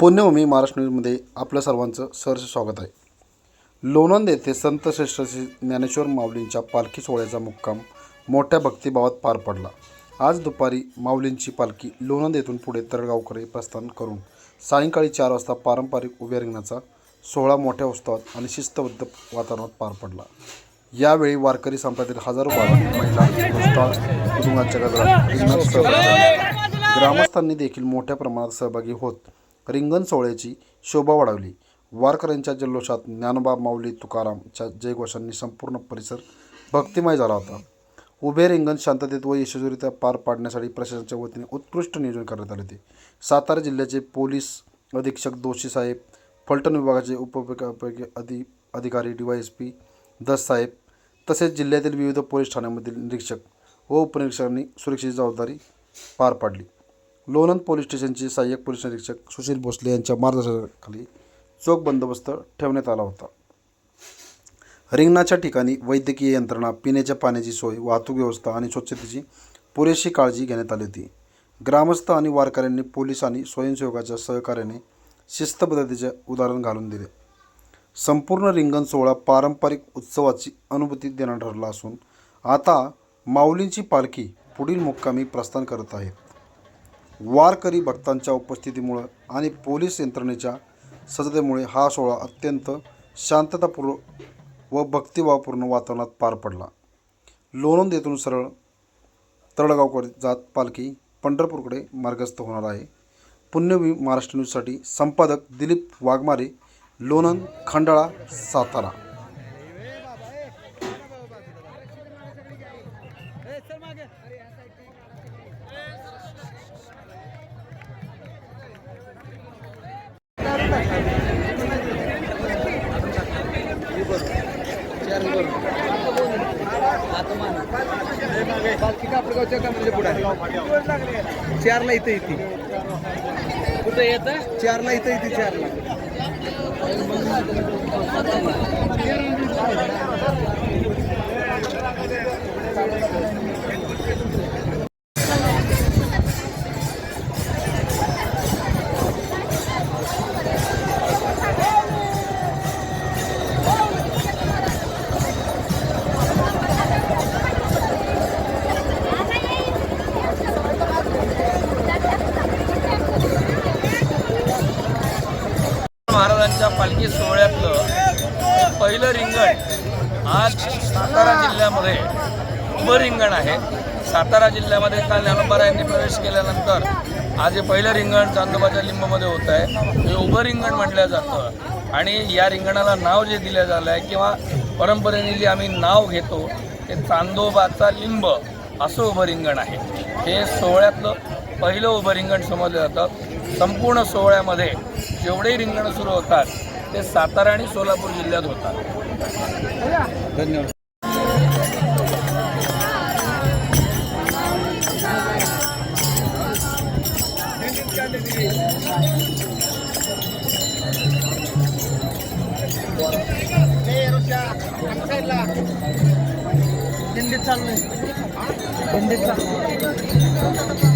पुण्यभूमी महाराष्ट्र न्यूजमध्ये आपलं सर्वांचं सहर्ष स्वागत आहे. लोणंद येथे संत श्रेष्ठ श्री ज्ञानेश्वर माऊलींच्या पालखी सोहळ्याचा मुक्काम मोठ्या भक्तिभावात पार पडला. आज दुपारी माऊलींची पालखी लोणंद येथून पुढे तळगावकडे प्रस्थान करून सायंकाळी चार वाजता पारंपरिक उभ्या रिंगणाचा सोहळा मोठ्या उत्सवात आणि शिस्तबद्ध वातावरणात पार पडला. यावेळी वारकरी संप्रदायातील हजारो बाळा महिला कुटुंबाच्या गजरात ग्रामस्थांनी देखील मोठ्या प्रमाणात सहभागी होत रिंगण सोहळ्याची शोभा वाढवली. वारकऱ्यांच्या जल्लोषात ज्ञानबाब माऊली तुकारामच्या जयघोषांनी संपूर्ण परिसर भक्तिमय झाला होता. उभे रिंगण शांततेत व यशस्वीरित्या पार पाडण्यासाठी प्रशासनाच्या वतीने उत्कृष्ट नियोजन करण्यात आले होते. सातारा जिल्ह्याचे पोलीस अधीक्षक दोषी साहेब फलटण विभागाचे उपविभागापैकी अधि अधिकारी डी वाय एस पी दस साहेब तसेच जिल्ह्यातील विविध पोलीस ठाण्यांमधील निरीक्षक व उपनिरीक्षकांनी सुरक्षेची जबाबदारी पार पाडली. लोणंद पोलीस स्टेशनचे सहाय्यक पोलीस निरीक्षक सुशील भोसले यांच्या मार्गदर्शनाखाली चोख बंदोबस्त ठेवण्यात आला होता. रिंगणाच्या ठिकाणी वैद्यकीय यंत्रणा पिण्याच्या पाण्याची सोय वाहतूक व्यवस्था आणि स्वच्छतेची पुरेशी काळजी घेण्यात आली होती. ग्रामस्थ आणि वारकऱ्यांनी पोलीस आणि स्वयंसेवकाच्या सहकार्याने शिस्तबद्धतेचे उदाहरण घालून दिले. संपूर्ण रिंगण सोहळा पारंपरिक उत्सवाची अनुभूती देणारा ठरला असून आता माऊलींची पालखी पुढील मुक्कामी प्रस्थान करत आहे. वारकरी भक्तांच्या उपस्थितीमुळं आणि पोलीस यंत्रणेच्या सज्जतेमुळे हा सोहळा अत्यंत शांततापूर्व व भक्तिभावपूर्ण वातावरणात पार पडला. लोणंद येथून सरळ तळगावकडे जात पालखी पंढरपूरकडे मार्गस्थ होणार आहे. पुण्यवी महाराष्ट्र न्यूजसाठी संपादक दिलीप वाघमारे लोणंद खंडाळा सातारा. चारला इथं येते. कुठं येत? चारला इथं येते चारला. महाराजांच्या पालखी सोहळ्यातलं पहिलं रिंगण आज सातारा जिल्ह्यामध्ये उभं रिंगण आहे. सातारा जिल्ह्यामध्ये काल ज्ञानोबारायांनी प्रवेश केल्यानंतर आज हे पहिलं रिंगण चांदोबाच्या लिंबमध्ये होत आहे. हे उभं रिंगण म्हटलं जातं. आणि या रिंगणाला नाव जे दिलं झालं आहे किंवा परंपरेने जे आम्ही नाव घेतो ते चांदोबाचा लिंब असं उभं रिंगण आहे. हे सोहळ्यातलं पहिलं उभं रिंगण समजलं जातं. संपूर्ण सोहळ्यामध्ये जेवढेही रिंगणं सुरू होतात ते सातारा आणि सोलापूर जिल्ह्यात होतात. धन्यवाद. दिंडीत आहे दिंडीत चाललंय